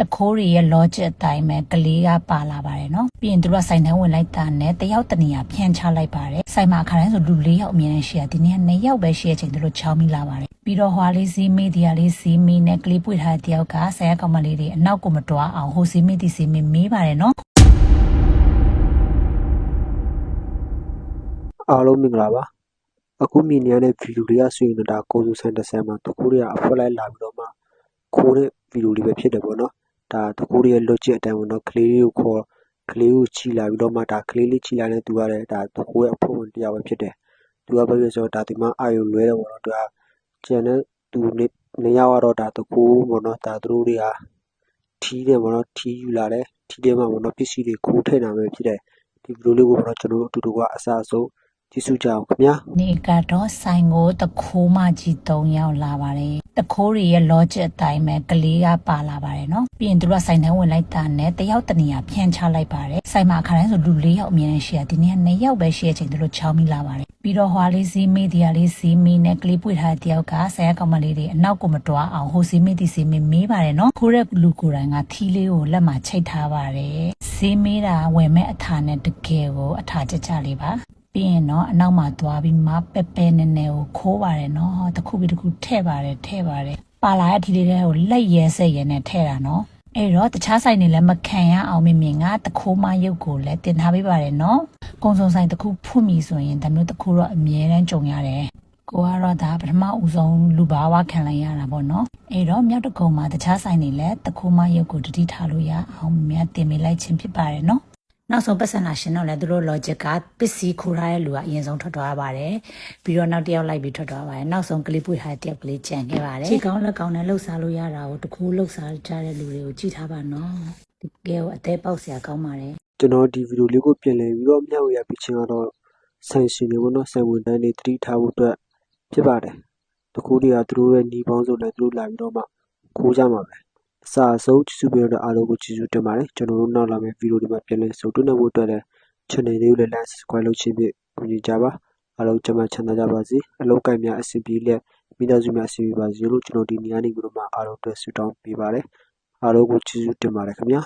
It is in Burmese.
တခိုးတွေရဲ့ logic အတိုင်းပဲကလေးကပါလာပါတယ်နော်ပြီးရင်သူတို့ကစိုင်တန်းဝင်လိုက်တာနဲ့တယောက်တနေရဖြန့်ချလိုက်ပါတယ်စိုင်မှာအခါတိုင်းဆိုလူ၄ယောက်အမြင်နဲ့ရှိရဒီနေ့က၂ယောက်ပဲရှိရချိန်သူတို့ချောင်းမိလာပါတယ်ပြီးတော့ဟွာလေးစီးမေးတရားလေးစီးမေးနဲ့ကလေးပွေထားတဲ့တယောက်ကဆရာကောင်မလေးတွေအနောက်ကိုမတွားအောင်ဟိုစီးမေးဒီစီးမေးမေးပါတယ်နော်အားလုံးမင်္ဂလာပါအခုမြင်နေရတဲ့ဗီဒီယိုလေးကဆိုရင်တော့ဒါကိုစုဆန်တစ်ဆန်မှာတကူတွေကအဖွက်လိုက်လာပြီးတော့မှခိုးတဲ့ဗီဒီယိုလေးပဲဖြစ်တယ်ပေါ့နော် ဒါတကူတွေရဲ့ logic အတိုင်းပေါ့နော် ကလေးလေးကိုခေါ်ကလေးကိုချီလာပြီးတော့မှဒါကလေးလေးချီလာတဲ့သူကလည်းဒါတကူရဲ့အဖွက်ဝင်တရားပဲဖြစ်တယ်သူကပဲပြောဆိုတော့ဒါဒီမှာအာယုံလွဲတယ်ပေါ့နော်သူကကျန်တဲ့သူနေနေရောက်တော့ဒါတကူပေါ့နော်ဒါသူတို့တွေကထီးတယ်ပေါ့နော်ထီးယူလာတယ်ထီးတယ်မှာပေါ့နော်ပစ္စည်းတွေခိုးထည့်တာပဲဖြစ်တယ်ဒီဗီဒီယိုလေးကိုပေါ့နော်ကျွန်တော်တို့အတူတူကအစားအဆုံး ကြည့်စုကြအောင်ခင်ဗျာနေကတော့ဆိုင်ကိုတခိုးမကြီး၃ယောက်လာပါတယ်တခိုးတွေရဲ့ logic အတိုင်းပဲကလေးကပါလာပါတယ်နော်ပြီးရင်သူတို့ကဆိုင်တန်းဝင်လိုက်တာနဲ့တယောက်တနေရဖြန့်ချလိုက်ပါတယ်ဆိုင်မှာအခါတိုင်းဆိုလူ၄ယောက်အမြင်နဲ့ရှိရဒီနေ့က၂ယောက်ပဲရှိရချိန်သူတို့ချောင်းမိလာပါတယ်ပြီးတော့ဟွာလေးစီးမေးတရားလေးစီးမေးနဲ့ကလေးပွေထားတဲ့တယောက်ကဆရာကောင်မလေးတွေအနောက်ကိုမတွားအောင်ဟိုစီးမေးဒီစီးမေးမေးပါတယ်နော်ခိုးတဲ့လူကိုယ်တိုင်ကထီးလေးကိုလက်မှာချိတ်ထားပါတယ်စီးမေးတာဝယ်မဲ့အထာနဲ့တကယ်ကိုအထာကြကြလေးပါ ပြီးရင်တော့အနောက်မှာသွားပြီးမပဲပဲနဲ့နဲ့ကိုခိုးပါတယ်နော်တစ်ခုပြီးတစ်ခုထဲ့ပါတယ်ထဲ့ပါတယ်ပါလာတဲ့အထီလေးတွေကိုလက်ရဲဆက်ရဲနဲ့ထဲ့တာနော်အဲ့တော့တခြားဆိုင်တွေလည်းမခံရအောင်မြင်မြင်ကတခိုးမရုပ်ကိုလည်းတင်ထားပေးပါတယ်နော်ကုံစုံဆိုင်တစ်ခုဖွင့်ပြီဆိုရင်ဒါမျိုးတစ်ခုတော့အမြဲတမ်းကြုံရတယ်ကိုကတော့ဒါပထမဦးဆုံးလူဘာဝခံလိုက်ရတာပေါ့နော်အဲ့တော့မြောက်တကုံမှာတခြားဆိုင်တွေလည်းတခိုးမရုပ်ကိုတတိထားလို့ရအောင်မြတ်တင်ပေးလိုက်ခြင်းဖြစ်ပါတယ်နော် နောက်ဆုံးပတ်စံလာရှင်တော့လည်းသူတို့ logic ကပစ္စည်းခိုးထားတဲ့လူကအရင်ဆုံးထွက်သွားပါတယ်ပြီးတော့နောက်တစ်ယောက်လိုက်ပြီးထွက်သွားပါတယ်နောက်ဆုံးကလေးပွေထားတဲ့တယောက်ကလေးကြံခဲ့ပါတယ်ခြေကောင်းလက်ကောင်းနဲ့လှုပ်ရှားလို့ရတာကိုတကူလှုပ်ရှားကြတဲ့လူတွေကိုကြည့်ထားပါနော်တကယ်ကိုအသေးပေါက်စရာကောင်းပါတယ်ကျွန်တော်ဒီဗီဒီယိုလေးကိုပြင်လည်ပြီးတော့မျှဝေရပြချင်းကတော့ဆိုင်ရှင်တွေပေါ့နော်ဆိုင်ဝန်တန်းတွေတတိထားဖို့အတွက်ဖြစ်ပါတယ်တကူတွေကသူတို့ရဲ့ညီပေါင်းစုလည်းသူတို့လာပြီးတော့မှခိုးကြမှာပဲ အစားအဆုံးကြည့်စုပြီးတော့အားလုံးကိုကြည့်စုတင်ပါတယ်ကျွန်တော်တို့နောက်လာမယ့်ဗီဒီယိုတွေမှာပြင်လည်စုံတွန်းနေဖို့အတွက်လည်း channel လေးကိုလည်း like subscribe လုပ်ခြင်းဖြင့်ကူညီကြပါအားလုံးကျန်းမာချမ်းသာကြပါစေအလုံးကိုက်များအဆင်ပြေလက်မိသားစုများအဆင်ပြေပါစေလို့ကျွန်တော်ဒီနေ့ကနေပြီးတော့မှအားလုံးအတွက်ဆုတောင်းပေးပါတယ်အားလုံးကိုကျေးဇူးတင်ပါတယ်ခင်ဗျာ